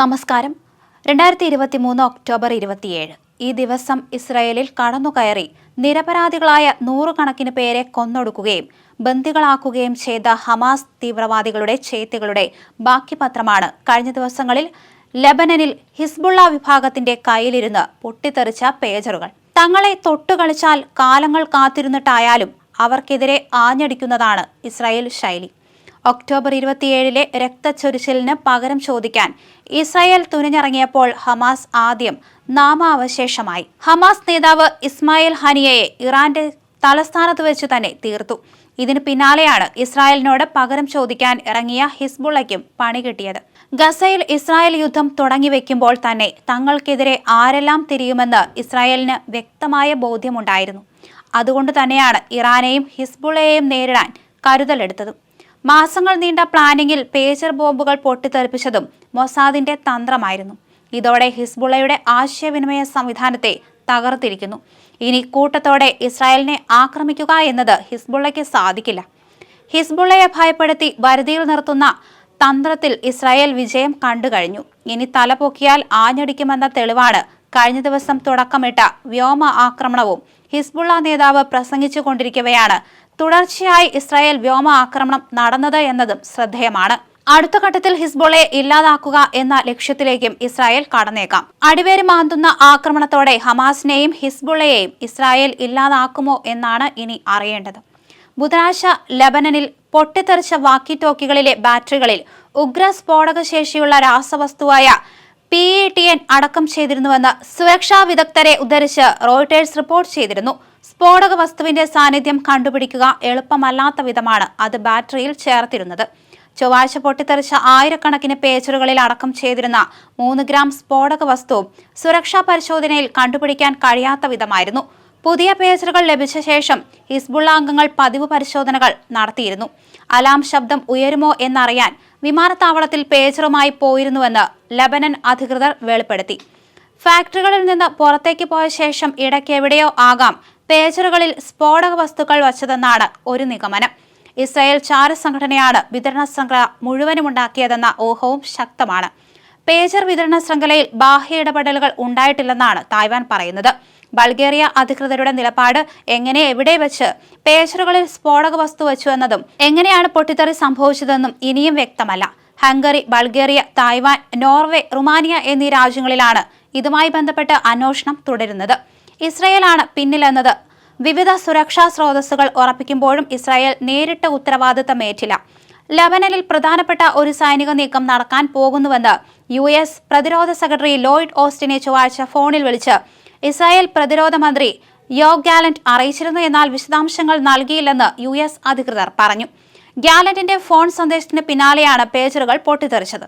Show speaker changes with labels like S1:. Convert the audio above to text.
S1: നമസ്കാരം. രണ്ടായിരത്തി ഇരുപത്തി മൂന്ന് ഒക്ടോബർ ഇരുപത്തിയേഴ്. ഈ ദിവസം ഇസ്രായേലിൽ കടന്നുകയറി നിരപരാധികളായ നൂറുകണക്കിന് പേരെ കൊന്നൊടുക്കുകയും ബന്ദികളാക്കുകയും ചെയ്ത ഹമാസ് തീവ്രവാദികളുടെ ചേത്തുകളുടെ ബാക്കി പത്രമാണ് കഴിഞ്ഞ ദിവസങ്ങളിൽ ലെബനനിൽ ഹിസ്ബുള്ള വിഭാഗത്തിന്റെ കയ്യിലിരുന്ന് പൊട്ടിത്തെറിച്ച പേജറുകൾ. തങ്ങളെ തൊട്ടുകളിച്ചാൽ കാലങ്ങൾ കാത്തിരുന്നിട്ടായാലും അവർക്കെതിരെ ആഞ്ഞടിക്കുന്നതാണ് ഇസ്രായേൽ ശൈലി. ഒക്ടോബർ ഇരുപത്തിയേഴിലെ രക്തച്ചൊരിച്ചിലിന് പകരം ചോദിക്കാൻ ഇസ്രായേൽ തുനിഞ്ഞിറങ്ങിയപ്പോൾ ഹമാസ് ആദ്യം നാമാവശേഷമായി. ഹമാസ് നേതാവ് ഇസ്മായിൽ ഹനിയയെ ഇറാന്റെ തലസ്ഥാനത്ത് വെച്ച് തന്നെ തീർത്തു. ഇതിന് പിന്നാലെയാണ് ഇസ്രായേലിനോട് പകരം ചോദിക്കാൻ ഇറങ്ങിയ ഹിസ്ബുള്ളയ്ക്കും പണി കിട്ടിയത്. ഗസയിൽ ഇസ്രായേൽ യുദ്ധം തുടങ്ങി വെക്കുമ്പോൾ തന്നെ തങ്ങൾക്കെതിരെ ആരെല്ലാം തിരിയുമെന്ന് ഇസ്രായേലിന് വ്യക്തമായ ബോധ്യമുണ്ടായിരുന്നു. അതുകൊണ്ട് തന്നെയാണ് ഇറാനെയും ഹിസ്ബുള്ളയെയും നേരിടാൻ കരുതലെടുത്തതും. മാസങ്ങൾ നീണ്ട പ്ലാനിങ്ങിൽ പേജർ ബോംബുകൾ പൊട്ടിത്തെറിപ്പിച്ചതും മൊസാദിന്റെ തന്ത്രമായിരുന്നു. ഇതോടെ ഹിസ്ബുള്ളയുടെ ആശയവിനിമയ സംവിധാനത്തെ തകർത്തിരിക്കുന്നു. ഇനി കൂട്ടത്തോടെ ഇസ്രായേലിനെ ആക്രമിക്കുക എന്നത് ഹിസ്ബുള്ളയ്ക്ക് സാധിക്കില്ല. ഹിസ്ബുള്ളയെ ഭയപ്പെടുത്തി വരുതിയിൽ നിർത്തുന്ന തന്ത്രത്തിൽ ഇസ്രായേൽ വിജയം കണ്ടു കഴിഞ്ഞു ഇനി തലപൊക്കിയാൽ ആഞ്ഞടിക്കുമെന്ന തെളിവാണ് കഴിഞ്ഞ ദിവസം തുടക്കമിട്ട വ്യോമ ആക്രമണവും ഹിസ്ബുള്ള നേതാവ് പ്രസംഗിച്ചു കൊണ്ടിരിക്കവെയാണ് തുടർച്ചയായി ഇസ്രായേൽ വ്യോമ ആക്രമണം നടന്നത് എന്നതും ശ്രദ്ധേയമാണ്. അടുത്ത ഘട്ടത്തിൽ ഹിസ്ബോളെ ഇല്ലാതാക്കുക എന്ന ലക്ഷ്യത്തിലേക്കും ഇസ്രായേൽ കടന്നേക്കാം. അടിവേര് മാന്തുന്ന ആക്രമണത്തോടെ ഹമാസിനെയും ഹിസ്ബുള്ളയെയും ഇസ്രായേൽ ഇല്ലാതാക്കുമോ എന്നാണ് ഇനി അറിയേണ്ടത്. ബുധനാഴ്ച ലബനനിൽ പൊട്ടിത്തെറിച്ച വാക്കി ടോക്കികളിലെ ബാറ്ററികളിൽ ഉഗ്ര സ്ഫോടക ശേഷിയുള്ള രാസവസ്തുവായ പി ഇ ടി എൻ അടക്കം ചെയ്തിരുന്നുവെന്ന് സുരക്ഷാ വിദഗ്ധരെ ഉദ്ധരിച്ച് റോയിട്ടേഴ്സ് റിപ്പോർട്ട് ചെയ്തിരുന്നു. സ്ഫോടക വസ്തുവിന്റെ സാന്നിധ്യം കണ്ടുപിടിക്കുക എളുപ്പമല്ലാത്ത വിധമാണ് അത് ബാറ്ററിയിൽ ചേർത്തിരുന്നത്. ചൊവ്വാഴ്ച പൊട്ടിത്തെറിച്ച ആയിരക്കണക്കിന് പേജറുകളിൽ അടക്കം ചെയ്തിരുന്ന മൂന്ന് ഗ്രാം സ്ഫോടക വസ്തുവും സുരക്ഷാ പരിശോധനയിൽ കണ്ടുപിടിക്കാൻ കഴിയാത്ത വിധമായിരുന്നു. പുതിയ പേജറുകൾ ലഭിച്ച ശേഷം ഹിസ്ബുള്ള അംഗങ്ങൾ പതിവ് പരിശോധനകൾ നടത്തിയിരുന്നു. അലാം ശബ്ദം ഉയരുമോ എന്നറിയാൻ വിമാനത്താവളത്തിൽ പേജറുമായി പോയിരുന്നുവെന്ന് ലബനൻ അധികൃതർ വെളിപ്പെടുത്തി. ഫാക്ടറികളിൽ നിന്ന് പുറത്തേക്ക് പോയ ശേഷം ഇടയ്ക്ക് എവിടെയോ ആകാം പേജറുകളിൽ സ്ഫോടക വസ്തുക്കൾ വച്ചതെന്നാണ് ഒരു നിഗമനം. ഇസ്രായേൽ ചാര സംഘടനയാണ് വിതരണ ശൃംഖല മുഴുവനുമുണ്ടാക്കിയതെന്ന ഊഹവും ശക്തമാണ്. പേജർ വിതരണ ശൃംഖലയിൽ ബാഹ്യ ഇടപെടലുകൾ ഉണ്ടായിട്ടില്ലെന്നാണ് തായ്വാൻ പറയുന്നത്. ബൾഗേറിയ അധികൃതരുടെ നിലപാട് എങ്ങനെ എവിടെ വെച്ച് പേജറുകളിൽ സ്ഫോടക വസ്തു വെച്ചു എന്നതും എങ്ങനെയാണ് പൊട്ടിത്തെറി സംഭവിച്ചതെന്നും ഇനിയും വ്യക്തമല്ല. Hungary Bulgaria Taiwan Norway Romania എന്നീ രാജ്യങ്ങളിലാണ് ഇതുമായി ബന്ധപ്പെട്ട് അന്വേഷണം തുടരുന്നത്. ഇസ്രയേലാണ് പിന്നിലെന്നത്. വിവിധ സുരക്ഷാ സ്രോതസ്സുകൾ ഉറപ്പിക്കുമ്പോഴും ഇസ്രായേൽ നേരിട്ട് ഉത്തരവാദിത്തമേറ്റില്ല ലബനനിൽ പ്രധാനപ്പെട്ട ഒരു സൈനിക നീക്കം നടക്കാൻ പോകുന്നുവെന്ന് യു എസ് പ്രതിരോധ സെക്രട്ടറി ലോയിഡ് ഓസ്റ്റിനെ ചൊവ്വാഴ്ച ഫോണിൽ വിളിച്ച് ഇസ്രായേൽ പ്രതിരോധ മന്ത്രി യോ ഗാലന്റ് അറിയിച്ചിരുന്നു എന്നാൽ വിശദാംശങ്ങൾ നൽകിയില്ലെന്ന് യു അധികൃതർ പറഞ്ഞു. ഗാലന്റിന്റെ ഫോൺ സന്ദേശത്തിന് പിന്നാലെയാണ് പേജറുകൾ പൊട്ടിത്തെറിച്ചത്.